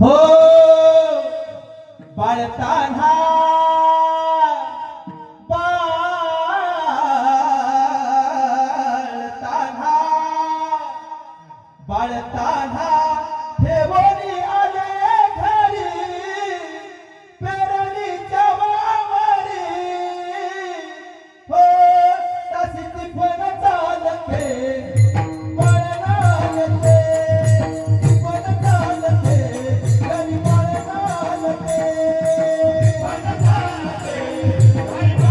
हो. बाळताना बाळताना बाळताना Amen.